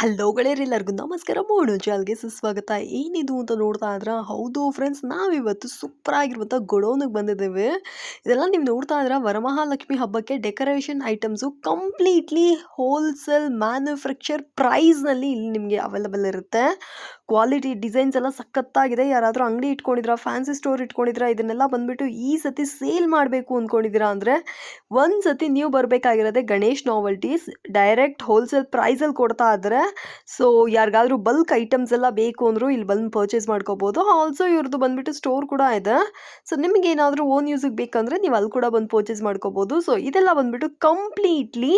Hello ಗೆಳೆಯರೆಲ್ಲರಿಗೂ ನಮಸ್ಕಾರ. Mode ಚಾಲ್ಗೆ ಸುಸ್ವಾಗತ. ಏನಿದು ಅಂತ ನೋಡ್ತಾ ಇದ್ರ, ಹೌದು ಫ್ರೆಂಡ್ಸ್ ನಾವಿವತ್ತು ಸೂಪರ್ ಆಗಿರುವಂಥ ಗೊಡೋನಿಗೆ ಬಂದಿದ್ದೇವೆ. ಇದೆಲ್ಲ ನೀವು ನೋಡ್ತಾ ಇದ್ರೆ, ವರಮಹಾಲಕ್ಷ್ಮಿ ಹಬ್ಬಕ್ಕೆ decoration items completely wholesale manufacture ಪ್ರೈಸ್ನಲ್ಲಿ ಇಲ್ಲಿ ನಿಮಗೆ ಅವೈಲಬಲ್ ಇರುತ್ತೆ. ಕ್ವಾಲಿಟಿ ಡಿಸೈನ್ಸ್ ಎಲ್ಲ ಸಖತ್ತಾಗಿದೆ. ಯಾರಾದರೂ ಅಂಗಡಿ ಇಟ್ಕೊಂಡಿದ್ರಾ ಫ್ಯಾನ್ಸಿ ಸ್ಟೋರ್ ಇಟ್ಕೊಂಡಿದ್ರಾ, ಇದನ್ನೆಲ್ಲ ಬಂದ್ಬಿಟ್ಟು ಈ ಸತಿ ಸೇಲ್ ಮಾಡಬೇಕು ಅಂದ್ಕೊಂಡಿದ್ದೀರಾ ಅಂದರೆ, ಒಂದು ಸತಿ ನೀವು ಬರಬೇಕಾಗಿರೋದೆ ಗಣೇಶ್ ನಾವಲ್ಟೀಸ್ ಡೈರೆಕ್ಟ್ ಹೋಲ್ಸೇಲ್ ಪ್ರೈಸಲ್ಲಿ ಕೊಡ್ತಾ ಇದ್ದಾರೆ ಸೊ ಯಾರಿಗಾದ್ರೂ ಬಲ್ಕ್ ಐಟಮ್ಸ್ ಎಲ್ಲ ಬೇಕು ಅಂದರೂ ಇಲ್ಲಿ ಬಂದು ಪರ್ಚೇಸ್ ಮಾಡ್ಕೋಬೋದು. ಆಲ್ಸೋ ಇವ್ರದ್ದು ಬಂದ್ಬಿಟ್ಟು ಸ್ಟೋರ್ ಕೂಡ ಇದೆ. ಸೊ ನಿಮಗೆ ಏನಾದರೂ ಓನ್ ಯೂಸಿಗೆ ಬೇಕಂದರೆ ನೀವು ಅಲ್ಲಿ ಕೂಡ ಬಂದು ಪರ್ಚೇಸ್ ಮಾಡ್ಕೋಬೋದು. ಸೊ ಇದೆಲ್ಲ ಬಂದುಬಿಟ್ಟು ಕಂಪ್ಲೀಟ್ಲಿ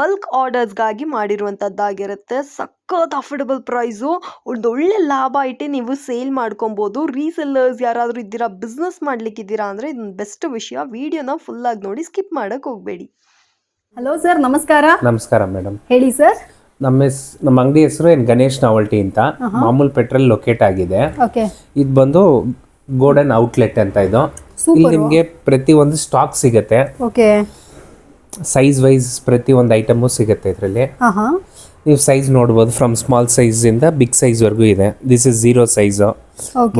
ಬಲ್ಕ್ ಆರ್ಡರ್ಸ್ಗಾಗಿ ಮಾಡಿರುವಂಥದ್ದಾಗಿರುತ್ತೆ ಸಖತ್ ಅಫೋರ್ಡಬಲ್ ಪ್ರೈಸು ಒಂದು ಒಳ್ಳೆ ಲಾಭ ಇಟ್ಟು ನೀವು ಸೇಲ್ ಮಾಡ್ಕೊಬೋದು. ರೀಸೆಲ್ಲರ್ಸ್ ಯಾರಾದರೂ ಇದ್ದೀರಾ ಬಿಸ್ನೆಸ್ ಮಾಡ್ಲಿಕ್ಕಿದ್ದೀರಾ ಅಂದರೆ ಇದೊಂದು ಬೆಸ್ಟ್ ವಿಷಯ. ವಿಡಿಯೋನ ಫುಲ್ಲಾಗಿ ನೋಡಿ ಸ್ಕಿಪ್ ಮಾಡೋಕ್ಕೆ ಹೋಗ್ಬೇಡಿ. ಹಲೋ ಸರ್ ನಮಸ್ಕಾರ. ನಮಸ್ಕಾರ ಮೇಡಮ್ ಹೇಳಿ ಸರ್ ನಮ್ಮ ಹೆಸ್ ನಮ್ಮ ಅಂಗಡಿ ಹೆಸರು ಏನು ಗಣೇಶ್ ನಾವಲ್ಟಿ ಅಂತ. ಮಾಮೂಲ್ ಪೆಟ್ರೋಲ್ ಲೊಕೇಟ್ ಆಗಿದೆ. ಓಕೆ. ಇದು ಬಂದು ಗೋಡನ್ ಔಟ್ಲೆಟ್ ಅಂತ ಇದು. ಇಲ್ಲಿ ನಿಮಗೆ ಪ್ರತಿ ಒಂದು ಸ್ಟಾಕ್ ಸಿಗುತ್ತೆ. ಓಕೆ. ಸೈಜ್ ವೈಸ್ ಪ್ರತಿ ಒಂದು ಐಟಮು ಸಿಗುತ್ತೆ ಇದರಲ್ಲಿ. ನೀವು ಸೈಜ್ ನೋಡ್ಬೋದು ಫ್ರಮ್ ಸ್ಮಾಲ್ ಸೈಜಿಂದ ಬಿಗ್ ಸೈಜ್ವರೆಗೂ ಇದೆ. This is zero size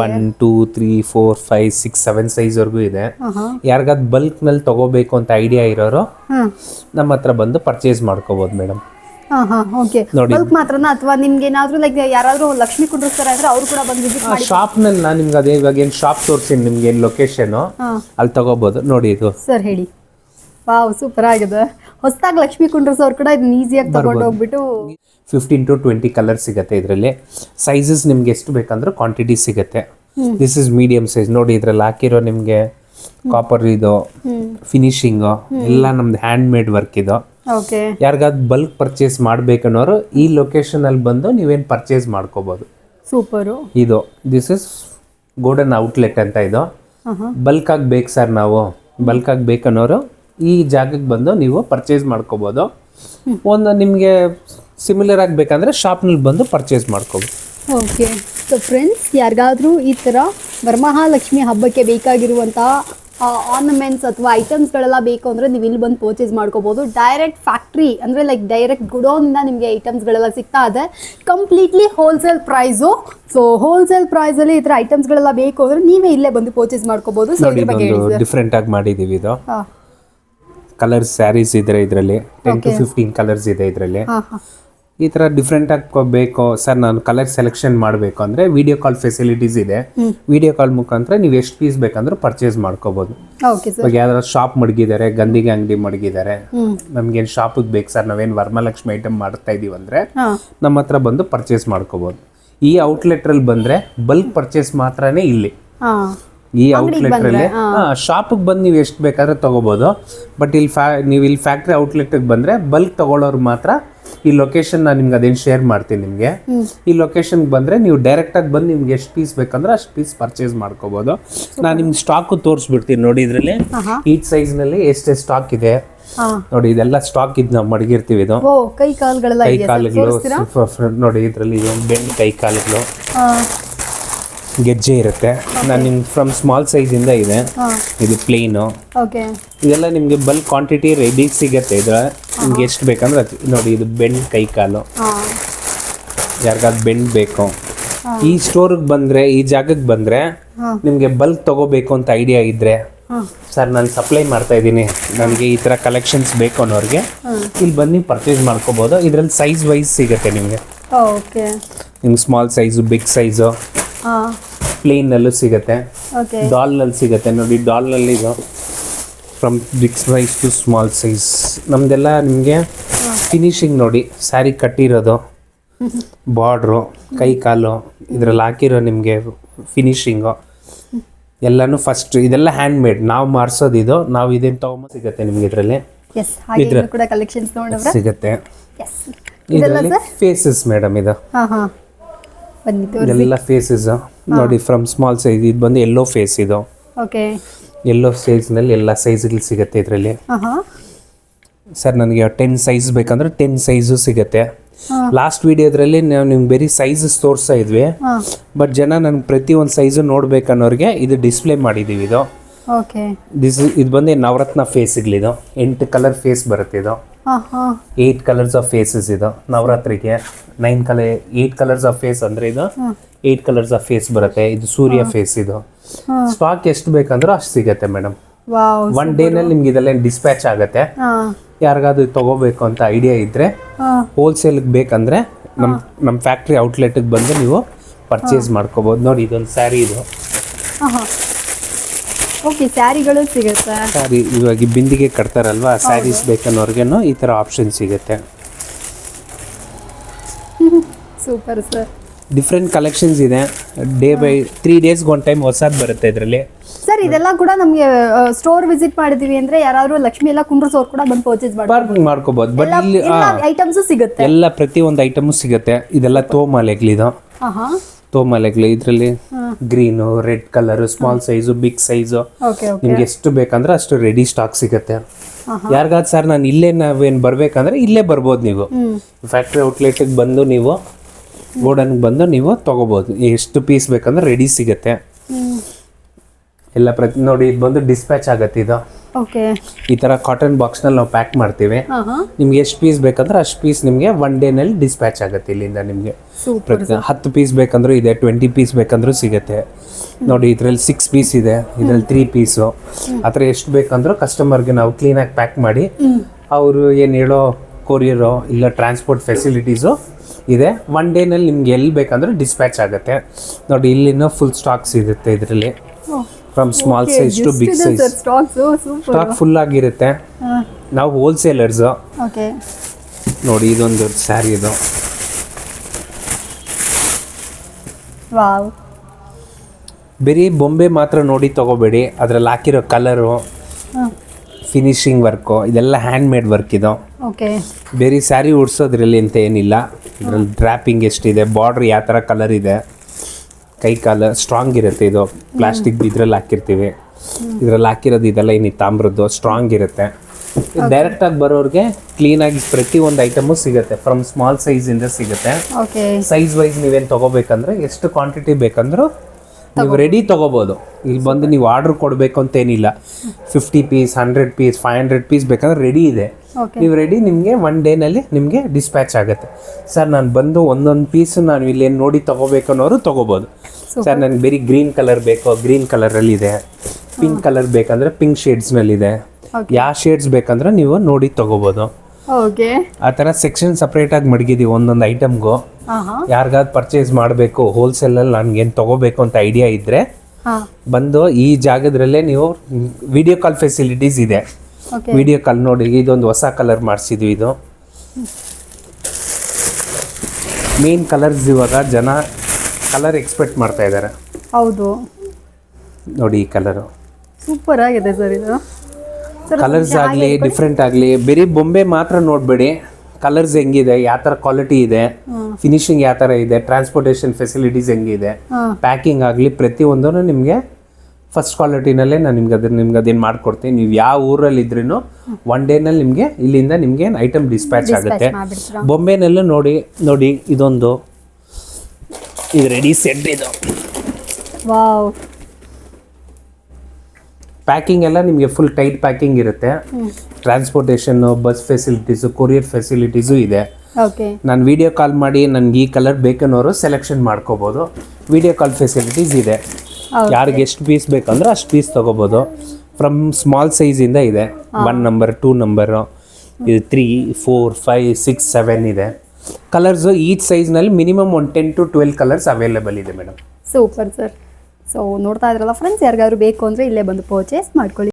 one two three four five six seven ಸೈಜ್ವರೆಗೂ ಇದೆ. ಹಾಂ ಬಲ್ಕ್ ಮೇಲೆ ಬಲ್ಕ್ನಲ್ಲಿ ತಗೋಬೇಕು ಅಂತ ಐಡಿಯಾ ಇರೋರು ನಮ್ಮ ಹತ್ರ ಬಂದು ಪರ್ಚೇಸ್ ಮಾಡ್ಕೋಬೋದು ಮೇಡಮ್ ಶಾಪ್ನಲ್ಲಿ ನಾನು ನಿಮ್ಗೆ ಅದೇ ಇವಾಗ ಏನು ಶಾಪ್ ತೋರಿಸಿ ನಿಮ್ಗೆ ಏನು ಲೊಕೇಶನು ಅಲ್ಲಿ ತಗೋಬಹುದು ನೋಡಿ ಇದು. ಸರ್ ಹೇಳಿ. ವಾವ್ ಸೂಪರ್ ಆಗಿದೆ. ಹೊಸದಾಗಿ ಲಕ್ಷ್ಮಿ ಅವ್ರು ಕೂಡ ಇದನ್ನ ಈಸಿಯಾಗಿ ತಗೊಂಡು ಹೋಗ್ಬಿಟ್ಟು ಫಿಫ್ಟೀನ್ ಟು ಟ್ವೆಂಟಿ ಕಲರ್ ಸಿಗುತ್ತೆ ಇದರಲ್ಲಿ. ಸೈಜಸ್ ನಿಮ್ಗೆ ಎಷ್ಟು ಬೇಕಂದ್ರೆ ಕ್ವಾಂಟಿಟಿ ಸಿಗುತ್ತೆ. ದಿಸ್ ಇಸ್ ಮೀಡಿಯಂ ಸೈಜ್ ನೋಡಿ ಇದ್ರಲ್ಲಿ ಹಾಕಿರೋ ನಿಮಗೆ ಕಾಪರ್ ಇದು ಫಿನಿಶಿಂಗ್ ಎಲ್ಲ ನಮ್ದು ಹ್ಯಾಂಡ್ ಮೇಡ್ ವರ್ಕ್ ಇದು ಯಾರಿಗಾದ್ ಬಲ್ಕ್ ಪರ್ಚೇಸ್ ಮಾಡ್ಬೇಕನ್ನೋರು ಈ ಲೊಕೇಶನ್ ಅಲ್ಲಿ ಬಂದು ನೀವೇನ್ ಪರ್ಚೇಸ್ ಮಾಡ್ಕೋಬಹುದು ಸೂಪರ್. ಇದು ದಿಸ್ ಇಸ್ ಗೋಲ್ಡನ್ ಔಟ್ಲೆಟ್ ಅಂತ ಇದು. ಬಲ್ಕ್ ಆಗಿ ಬೇಕು ಸರ್ ನಾವು. ಬಲ್ಕ್ ಆಗಿ ಬೇಕನ್ನೋರು ಈ ಜಾಗಕ್ಕೆ ಬಂದು ನೀವು ಪರ್ಚೇಸ್ ಮಾಡ್ಕೋಬೋದು. ಒಂದು ನಿಮಗೆ ಸಿಮಿಲರ್ ಆಗಿ ಬೇಕಂದ್ರೆ ಶಾಪ್ನಲ್ಲಿ ಬಂದು ಪರ್ಚೇಸ್ ಮಾಡ್ಕೋಬೋದು. ಓಕೆ ಸೊ ಫ್ರೆಂಡ್ಸ್ ಯಾರಿಗಾದರೂ ಈ ಥರ ವರಮಹಾಲಕ್ಷ್ಮಿ ಹಬ್ಬಕ್ಕೆ ಬೇಕಾಗಿರುವಂತಹ ಆರ್ನಮೆಂಟ್ಸ್ ಅಥವಾ ಐಟಮ್ಸ್ಗಳೆಲ್ಲ ಬೇಕು ಅಂದರೆ ನೀವು ಇಲ್ಲಿ ಬಂದು ಪರ್ಚೇಸ್ ಮಾಡ್ಕೋಬೋದು. ಡೈರೆಕ್ಟ್ ಫ್ಯಾಕ್ಟ್ರಿ ಅಂದರೆ ಲೈಕ್ ಡೈರೆಕ್ಟ್ ಗುಡೋನಿಂದ ನಿಮಗೆ ಐಟಮ್ಸ್ಗಳೆಲ್ಲ ಸಿಗ್ತಾ ಇದೆ. Completely wholesale price so wholesale ಪ್ರೈಸಲ್ಲಿ ಈ ಥರ ಐಟಮ್ಸ್ಗಳೆಲ್ಲ ಬೇಕು ಅಂದರೆ ನೀವೇ ಇಲ್ಲೇ ಬಂದು ಪರ್ಚೇಸ್ ಮಾಡ್ಕೋಬೋದು. ಸೊ ಬಗ್ಗೆ ಡಿಫ್ರೆಂಟ್ ಆಗಿ ಮಾಡಿದ್ದೀವಿ ಇದು. ಹಾಂ. ಕಲರ್ಸ್ ಸ್ಯಾರೀಸ್ ಇದ್ರೆ ಇದರಲ್ಲಿ ಟೆನ್ ಟು ಫಿಫ್ಟೀನ್ ಕಲರ್ಸ್ ಇದೆ ಇದರಲ್ಲಿ. ಈ ಥರ ಡಿಫ್ರೆಂಟ್ ಆಗಿ ಬೇಕು ಸರ್ ನಾನು ಕಲರ್ ಸೆಲೆಕ್ಷನ್ ಮಾಡಬೇಕು ಅಂದರೆ ವಿಡಿಯೋ ಕಾಲ್ ಫೆಸಿಲಿಟೀಸ್ ಇದೆ. ವಿಡಿಯೋ ಕಾಲ್ ಮುಖಾಂತರ ನೀವು ಎಷ್ಟು ಪೀಸ್ ಬೇಕಂದ್ರೆ ಪರ್ಚೇಸ್ ಮಾಡ್ಕೋಬೋದು. ಇವಾಗ ಯಾವ್ದಾದ್ರು ಶಾಪ್ ಮಡಗಿದ್ದಾರೆ ಗಂದಿಗೆ ಅಂಗಡಿ ಮಡಗಿದ್ದಾರೆ ನಮ್ಗೇನು ಶಾಪಿಗೆ ಬೇಕು ಸರ್ ನಾವೇನು ವರ್ಮಲಕ್ಷ್ಮಿ ಐಟಮ್ ಮಾಡ್ತಾ ಇದೀವಿ ಅಂದರೆ ನಮ್ಮ ಹತ್ರ ಬಂದು ಪರ್ಚೇಸ್ ಮಾಡ್ಕೋಬೋದು. ಈ ಔಟ್ಲೆಟ್ರಲ್ಲಿ ಬಂದರೆ ಬಲ್ಕ್ ಪರ್ಚೇಸ್ ಮಾತ್ರನೇ ಇಲ್ಲಿ. ಹಾಂ. ಔಟ್ಲೆಟ್ ಅಲ್ಲಿ ಶಾಪಿಗೆ ಬಂದು ನೀವು ಎಷ್ಟು ಬೇಕಾದ್ರೆ ತಗೋಬೋದು. ಬಟ್ ಇಲ್ಲಿ ಫ್ಯಾ ನೀವು ಇಲ್ಲಿ ಫ್ಯಾಕ್ಟ್ರಿ ಔಟ್ಲೆಟ್ಗೆ ಬಂದರೆ ಬಲ್ಕ್ ತಗೊಳ್ಳೋರು ಮಾತ್ರ ಈ ಲೊಕೇಶನ್ ನಾನು ನಿಮ್ಗೆ ಅದೇನು ಶೇರ್ ಮಾಡ್ತೀನಿ ನಿಮಗೆ. ಈ ಲೊಕೇಶನ್ಗೆ ಬಂದರೆ ನೀವು ಡೈರೆಕ್ಟಾಗಿ ಬಂದು ನಿಮ್ಗೆ ಎಷ್ಟು ಪೀಸ್ ಬೇಕಂದ್ರೆ ಅಷ್ಟು ಪೀಸ್ ಪರ್ಚೇಸ್ ಮಾಡ್ಕೋಬೋದು. ನಾನು ನಿಮ್ಗೆ ಸ್ಟಾಕು ತೋರಿಸ್ಬಿಡ್ತೀನಿ ನೋಡಿ ಇದರಲ್ಲಿ. ಈ ಈಚ್ ಸೈಜ್ನಲ್ಲಿ ಎಷ್ಟೇ ಸ್ಟಾಕ್ ಇದೆ. ನೋಡಿ ಇದೆಲ್ಲ ಸ್ಟಾಕ್ ಇದು ನಾವು ಮಡಗಿರ್ತೀವಿ ಇದು. ಕೈ ಕಾಲುಗಳು ನೋಡಿ ಇದರಲ್ಲಿ ಬೆಂಡ್ ಕೈ ಕಾಲುಗಳು ಗೆಜ್ಜೆ ಇರುತ್ತೆ. ನಾನು ನಿಮ್ಗೆ ಫ್ರಮ್ ಸ್ಮಾಲ್ ಸೈಜಿಂದ ಇದೆ ಇದು. Plain okay. ಇದೆಲ್ಲ ನಿಮಗೆ ಬಲ್ಕ್ ಕ್ವಾಂಟಿಟಿ ರೆಡಿ ಸಿಗುತ್ತೆ. ಇದು ನಿಮ್ಗೆ ಎಷ್ಟು ಬೇಕಂದ್ರೆ ಅದು ನೋಡಿ ಇದು ಬೆಂಡ್ ಕೈ ಕಾಲು ಯಾರಿಗಾದ್ರು ಬೆಂಡ್ ಬೇಕು. ಈ ಸ್ಟೋರಿಗೆ ಬಂದರೆ ಈ ಜಾಗಕ್ಕೆ ಬಂದರೆ. ನಿಮಗೆ ಬಲ್ಕ್ ತಗೋಬೇಕು ಅಂತ ಐಡಿಯಾ ಇದ್ದರೆ ಸರ್ ನಾನು ಸಪ್ಲೈ ಮಾಡ್ತಾ ಇದ್ದೀನಿ. ನನಗೆ ಈ ಥರ ಕಲೆಕ್ಷನ್ಸ್ ಬೇಕು ಅನ್ನೋರಿಗೆ ಇಲ್ಲಿ ಬಂದು ಪರ್ಚೇಸ್ ಮಾಡ್ಕೋಬೋದು. ಇದರಲ್ಲಿ ಸೈಜ್ ವೈಸ್ ಸಿಗುತ್ತೆ ನಿಮಗೆ. ಓಕೆ. ನಿಮ್ಗೆ ಸ್ಮಾಲ್ ಸೈಜು ಬಿಗ್ ಸೈಜು ಪ್ಲೇನಲ್ಲೂ ಸಿಗುತ್ತೆ. ಡಾಲ್ನಲ್ಲಿ ಸಿಗುತ್ತೆ. ನೋಡಿ ಡಾಲ್ನಲ್ಲಿ ಇದು from big size to small size ನಮ್ದೆಲ್ಲ ನಿಮಗೆ ಫಿನಿಶಿಂಗ್ ನೋಡಿ ಸ್ಯಾರಿ ಕಟ್ಟಿರೋದು ಬಾರ್ಡ್ರು ಕೈ ಕಾಲು ಇದರಲ್ಲಿ ಹಾಕಿರೋ ನಿಮಗೆ ಫಿನಿಶಿಂಗು ಎಲ್ಲನೂ ಫಸ್ಟ್ ಇದೆಲ್ಲ ಹ್ಯಾಂಡ್ ಮೇಡ್ ನಾವು ಮಾಡಿಸೋದು ಇದು. ನಾವು ಇದೇನು ತಗೊಂಬ ಸಿಗುತ್ತೆ ನಿಮ್ಗೆ ಇದರಲ್ಲಿ? ಸಿಗುತ್ತೆ. ಇದರಲ್ಲಿ ಫೇಸಸ್ ಮೇಡಮ್ ಇದು. ಇದೆಲ್ಲ ಫೇಸಸ್ ನೋಡಿ ಫ್ರಮ್ ಸ್ಮಾಲ್ ಸೈಜ್ ಇದು ಬಂದು ಎಲ್ಲೋ ಫೇಸ್ ಇದು. ಓಕೆ. ಎಲ್ಲೋ ಸೈಜ್ನಲ್ಲಿ ಎಲ್ಲ ಸೈಜ್ಗಳು ಸಿಗುತ್ತೆ ಇದರಲ್ಲಿ. ಸರ್ ನನಗೆ ಟೆನ್ ಸೈಜ್ ಬೇಕಂದ್ರೆ ಟೆನ್ ಸೈಜು ಸಿಗುತ್ತೆ. ಲಾಸ್ಟ್ ವಿಡಿಯೋದ್ರಲ್ಲಿ ನಾವು ನಿಮ್ಗೆ ಬೇರೆ ಸೈಜಸ್ ತೋರಿಸ್ತಾ ಇದ್ವಿ. ಬಟ್ ಜನ ನನಗೆ ಪ್ರತಿ ಒಂದು ಸೈಜು ನೋಡ್ಬೇಕನ್ನೋರಿಗೆ ಇದು ಡಿಸ್ಪ್ಲೇ ಮಾಡಿದ್ದೀವಿ ಇದು. ಓಕೆ. ದಿಸ್ ಇದು ಬಂದು ನವರತ್ನ ಫೇಸ್ಗಳಿದು ಎಂಟು ಕಲರ್ ಫೇಸ್ ಬರುತ್ತೆ ಇದು. ಏಯ್ಟ್ ಕಲರ್ಸ್ ಆಫ್ ಫೇಸಸ್ ಇದು. ನವರಾತ್ರಿಗೆ nine colour eight colours of face ಅಂದ್ರೆ ಇದು ಏಟ್ ಕಲರ್ಸ್ ಆಫ್ ಫೇಸ್ ಬರುತ್ತೆ. ಇದು ಸೂರ್ಯ ಫೇಸ್ ಇದು. ಸ್ಟಾಕ್ ಎಷ್ಟು ಬೇಕಂದ್ರೂ ಅಷ್ಟು ಸಿಗತ್ತೆ ಮೇಡಮ್ ಒನ್ ಡೇನಲ್ಲಿ ನಿಮ್ಗೆ ಇದೆಲ್ಲ ಡಿಸ್ಪ್ಯಾಚ್ ಆಗುತ್ತೆ. ಯಾರಿಗಾದ್ರೂ ತಗೋಬೇಕು ಅಂತ ಐಡಿಯಾ ಇದ್ರೆ ಹೋಲ್ಸೇಲ್ ಹೋಲ್ಸೇಲ್ಗೆ ಬೇಕಂದ್ರೆ ನಮ್ಮ ನಮ್ಮ ಫ್ಯಾಕ್ಟ್ರಿ ಔಟ್ಲೆಟ್ಗೆ ಬಂದು ನೀವು ಪರ್ಚೇಸ್ ಮಾಡ್ಕೋಬೋದು. ನೋಡಿ ಇದೊಂದು ಸ್ಯಾರಿ ಇದು. ಓಕೆ ಸ್ಯಾರಿಗಳು ಸಿಗುತ್ತೆ? ಸ್ಯಾರಿ ಇವಾಗ ಬಿಂದಿಗೆ ಕಟ್ತಾರಲ್ವಾ ಸ್ಯಾರೀಸ್ ಬೇಕನ್ನೋರ್ಗೇನು ಈ ಥರ ಆಪ್ಷನ್ ಸಿಗುತ್ತೆ. ಸೂಪರ್ ಸರ್ ಡಿಫ್ರೆಂಟ್ ಕಲೆಕ್ಷನ್ಸ್ ಇದೆ. ಡೇ ಬೈ ತ್ರೀ ಡೇಸ್ಗೆ ಒನ್ ಟೈಮ್ ಹೊಸದು ಬರುತ್ತೆ ಇದರಲ್ಲಿ. ಸರ್ ಇದೆಲ್ಲ ಕೂಡ ನಮಗೆ ಸ್ಟೋರ್ ವಿಸಿಟ್ ಮಾಡಿದೀವಿ ಅಂದ್ರೆ ಯಾರಾದ್ರೂ ಲಕ್ಷ್ಮಿ ಎಲ್ಲ ಕುಂಡ್ರಸೋರ್ ಕೂಡ ಬಂದು ಪರ್ಚೇಸ್ ಮಾಡಿ ಮಾಡ್ಕೋಬೋದು. ಬಟ್ ಇಲ್ಲಿ ಐಟಮ್ಸ್ ಸಿಗುತ್ತೆ. ಎಲ್ಲ ಒಂದು ಐಟಮ್ಸ್ ಸಿಗುತ್ತೆ. ಇದೆಲ್ಲ ತೋಮಾಲೆಗಳಿದು ತೋಮಾಲೆಗಳು ಇದರಲ್ಲಿ green red colour small size big size ನಿಮ್ಗೆ ಎಷ್ಟು ಬೇಕಂದ್ರೆ ಅಷ್ಟು ರೆಡಿ ಸ್ಟಾಕ್ ಸಿಗುತ್ತೆ. ಯಾರಿಗಾದ್ರು ಸರ್ ನಾನು ಇಲ್ಲೇ ನಾವೇನು ಬರ್ಬೇಕಂದ್ರೆ ಇಲ್ಲೇ ಬರ್ಬೋದು ನೀವು. ಫ್ಯಾಕ್ಟ್ರಿ ಔಟ್ಲೆಟ್ಗೆ ಬಂದು ನೀವು ಗೋಡನ್ಗೆ ಬಂದು ನೀವು ತಗೋಬೋದು. ಎಷ್ಟು ಪೀಸ್ ಬೇಕಂದ್ರೆ ರೆಡಿ ಸಿಗುತ್ತೆ. ಎಲ್ಲ ಪ್ರತಿ ನೋಡಿ ಇದು ಬಂದು ಡಿಸ್ಪ್ಯಾಚ್ ಆಗತ್ತೆ ಇದು. ಓಕೆ. ಈ ತರ ಕಾಟನ್ ಬಾಕ್ಸ್ನಲ್ಲಿ ನಾವು ಪ್ಯಾಕ್ ಮಾಡ್ತೀವಿ. ನಿಮ್ಗೆ ಎಷ್ಟು ಪೀಸ್ ಬೇಕಂದ್ರೆ ಅಷ್ಟು ಪೀಸ್ ನಿಮಗೆ ಒನ್ ಡೇನಲ್ಲಿ ಡಿಸ್ಪ್ಯಾಚ್ ಆಗುತ್ತೆ ಇಲ್ಲಿಂದ ನಿಮಗೆ. ಹತ್ತು ಪೀಸ್ ಬೇಕಂದ್ರೂ ಇದೆ ಟ್ವೆಂಟಿ ಪೀಸ್ ಬೇಕಂದ್ರೂ ಸಿಗುತ್ತೆ. ನೋಡಿ ಇದ್ರಲ್ಲಿ ಸಿಕ್ಸ್ ಪೀಸ್ ಇದೆ ಇದ್ರಲ್ಲಿ ತ್ರೀ ಪೀಸು ಆ ಥರ ಎಷ್ಟು ಬೇಕಂದ್ರೂ ಕಸ್ಟಮರ್ಗೆ ನಾವು ಕ್ಲೀನಾಗಿ ಪ್ಯಾಕ್ ಮಾಡಿ ಅವರು ಏನು ಹೇಳೋ ಕೊರಿಯರೋ ಇಲ್ಲ ಟ್ರಾನ್ಸ್ಪೋರ್ಟ್ ಫೆಸಿಲಿಟೀಸು ಇದೆ. ಒನ್ ಡೇನಲ್ಲಿ ನಿಮ್ಗೆ ಎಲ್ಲಿ ಬೇಕಂದ್ರೆ ಡಿಸ್ಪ್ಯಾಚ್ ಆಗುತ್ತೆ. ನೋಡಿ ಇಲ್ಲಿನ ಫುಲ್ ಸ್ಟಾಕ್ಸ್ ಇರುತ್ತೆ ಇದರಲ್ಲಿ. From small size to big size stock full ಆಗಿರುತ್ತೆ. ನಾವು ಹೋಲ್ಸೇಲರ್ಸು ನೋಡಿ ಇದೊಂದು ಸ್ಯಾರಿ ಇದು. ಬರೀ ಬೊಂಬೆ ಮಾತ್ರ ನೋಡಿ ತಗೋಬೇಡಿ. ಅದ್ರಲ್ಲಿ ಹಾಕಿರೋ ಕಲರು ಫಿನಿಶಿಂಗ್ ವರ್ಕು ಇದೆಲ್ಲ ಹ್ಯಾಂಡ್ ಮೇಡ್ ವರ್ಕ್ ಇದು ಬೇರೆ ಸ್ಯಾರಿ ಉಡ್ಸೋದ್ರಲ್ಲಿ ಅಂತ ಏನಿಲ್ಲ. ಇದ್ರಲ್ಲಿ ಡ್ರಾಪಿಂಗ್ ಎಷ್ಟಿದೆ ಬಾರ್ಡ್ರ್ ಯಾವ ಥರ ಕಲರ್ ಇದೆ. ಕೈ ಕಾಲ ಸ್ಟ್ರಾಂಗ್ ಇರುತ್ತೆ ಇದು. ಪ್ಲಾಸ್ಟಿಕ್ ಇದ್ರಲ್ಲಿ ಹಾಕಿರ್ತೀವಿ. ಇದ್ರಲ್ಲಿ ಹಾಕಿರೋದು ಇದೆಲ್ಲ ಏನು ತಾಮ್ರದ್ದು ಸ್ಟ್ರಾಂಗ್ ಇರುತ್ತೆ. ಡೈರೆಕ್ಟ್ ಆಗಿ ಬರೋರಿಗೆ ಆಗಿ ಪ್ರತಿ ಒಂದು ಐಟಮು ಸಿಗುತ್ತೆ. ಫ್ರಮ್ ಸ್ಮಾಲ್ ಸೈಜ್ ಇಂದ ಸಿಗುತ್ತೆ. ಓಕೆ ಸೈಜ್ ವೈಸ್ ನೀವೇನು ತಗೋಬೇಕಂದ್ರೆ ಎಷ್ಟು ಕ್ವಾಂಟಿಟಿ ಬೇಕಂದ್ರೂ ನೀವು ರೆಡಿ ತಗೋಬೋದು. ಇಲ್ಲಿ ಬಂದು ನೀವು ಆರ್ಡರ್ ಕೊಡಬೇಕು ಅಂತ ಏನಿಲ್ಲ fifty piece hundred piece five hundred piece ಬೇಕಂದ್ರೆ ರೆಡಿ ಇದೆ. ನೀವು ರೆಡಿ ನಿಮಗೆ ಒನ್ ಡೇನಲ್ಲಿ ನಿಮಗೆ ಡಿಸ್ಪ್ಯಾಚ್ ಆಗುತ್ತೆ. ಸರ್ ನಾನು ಬಂದು ಒಂದೊಂದು ಪೀಸ್ ನಾನು ಇಲ್ಲಿ ಏನ್ ನೋಡಿ ತಗೋಬೇಕು ಅನ್ನೋರು ತಗೋಬೋದು. ಸರ್ ನನಗೆ ಬೇರೆ ಗ್ರೀನ್ ಕಲರ್ ಬೇಕು ಗ್ರೀನ್ ಕಲರಲ್ಲಿ ಇದೆ ಪಿಂಕ್ ಕಲರ್ ಬೇಕಂದ್ರೆ ಪಿಂಕ್ ಶೇಡ್ಸ್ನಲ್ಲಿದೆ ಯಾವ ಶೇಡ್ಸ್ ಬೇಕಂದ್ರೆ ನೀವು ನೋಡಿ ತಗೋಬೋದು. ಓಕೆ ಆ ಥರ ಸೆಕ್ಷನ್ ಸಪ್ರೇಟಾಗಿ ಮಡಗಿದೀವಿ ಒಂದೊಂದು ಐಟಮ್ಗೂ ಯಾರಿಗಾದ್ರು ಪರ್ಚೇಸ್ ಮಾಡಬೇಕು ಹೋಲ್ಸೇಲಲ್ಲಿ ನನಗೇನು ತಗೋಬೇಕು ಅಂತ ಐಡಿಯಾ ಇದ್ದರೆ ಬಂದು ಈ ಜಾಗದ್ರಲ್ಲೇ ನೀವು ವಿಡಿಯೋ ಕಾಲ್ ಫೆಸಿಲಿಟೀಸ್ ಇದೆ. ವಿಡಿಯೋ ಕಾಲ್ ನೋಡಿ ಇದೊಂದು ಹೊಸ ಕಲರ್ ಮಾಡಿಸಿದ್ವಿ ಇದು. ಮೇನ್ ಕಲರ್ಸ್ ಇವಾಗ ಜನ ಕಲರ್ ಎಕ್ಸ್ಪೆಕ್ಟ್ ಮಾಡ್ತಾ ಇದ್ದಾರೆ. ಹೌದು. ನೋಡಿ ಈ ಕಲರು ಸೂಪರ್ ಆಗಿದೆ ಸರ್ ಇದು. ಕಲರ್ಸ್ ಆಗಲಿ ಡಿಫ್ರೆಂಟ್ ಆಗಲಿ ಬರೀ ಬೊಂಬೆ ಮಾತ್ರ ನೋಡಬೇಡಿ. ಕಲರ್ಸ್ ಹೆಂಗಿದೆ ಯಾವ ಥರ ಕ್ವಾಲಿಟಿ ಇದೆ ಫಿನಿಶಿಂಗ್ ಯಾವ ಥರ ಇದೆ ಟ್ರಾನ್ಸ್ಪೋರ್ಟೇಷನ್ ಫೆಸಿಲಿಟೀಸ್ ಹೆಂಗಿದೆ ಪ್ಯಾಕಿಂಗ್ ಆಗಲಿ ಪ್ರತಿಯೊಂದೂ ನಿಮಗೆ ಫಸ್ಟ್ ಕ್ವಾಲಿಟಿನಲ್ಲೇ ನಾನು ನಿಮ್ಗೆ ಅದನ್ನ ನಿಮ್ಗೆ ಅದೇನು ಮಾಡ್ಕೊಡ್ತೀನಿ. ನೀವು ಯಾವ ಊರಲ್ಲಿ ಇದ್ರೂ ಒನ್ ಡೇನಲ್ಲಿ ನಿಮಗೆ ಇಲ್ಲಿಂದ ನಿಮಗೆ ಐಟಮ್ ಡಿಸ್ಪ್ಯಾಚ್ ಆಗುತ್ತೆ. ಬೊಂಬೆನಲ್ಲೂ ಬೊಂಬೆನೆಲ್ಲ ನೋಡಿ ನೋಡಿ ಇದೊಂದು. ಇದು ರೆಡಿ ಸೆಟ್ ಇದು. ವಾವ್. ಪ್ಯಾಕಿಂಗ್ ಎಲ್ಲ ನಿಮಗೆ ಫುಲ್ ಟೈಟ್ ಪ್ಯಾಕಿಂಗ್ ಇರುತ್ತೆ. Transportation bus facilities courier facilities ಇದೆ. ಓಕೆ ನಾನು ವಿಡಿಯೋ ಕಾಲ್ ಮಾಡಿ ನನಗೆ ಈ ಕಲರ್ ಬೇಕನ್ನೋರು ಸೆಲೆಕ್ಷನ್ ಮಾಡ್ಕೋಬೋದು. ವಿಡಿಯೋ ಕಾಲ್ ಫೆಸಿಲಿಟೀಸ್ ಇದೆ. ಯಾರಿಗೆ ಎಷ್ಟು ಪೀಸ್ ಬೇಕಂದ್ರೆ ಅಷ್ಟು ಪೀಸ್ ತೊಗೋಬೋದು. ಫ್ರಮ್ ಸ್ಮಾಲ್ ಸೈಜಿಂದ ಇದೆ ಒನ್ ನಂಬರ್ ಟೂ ನಂಬರು ಇದು three four five six seven ಇದೆ. ಕಲರ್ಸು ಈಚ್ ಸೈಜ್ನಲ್ಲಿ ಮಿನಿಮಮ್ ಒಂದು ten to twelve colours available ಇದೆ ಮೇಡಮ್ ಸೂಪರ್ ಸರ್ ಸೊ ನೋಡ್ತಾ ಇದ್ರಲ್ಲ ಫ್ರೆಂಡ್ಸ್ ಯಾರಿಗಾದ್ರು ಬೇಕು ಅಂದರೆ ಇಲ್ಲೇ ಬಂದು ಪರ್ಚೇಸ್ ಮಾಡ್ಕೊಳ್ಳಿ.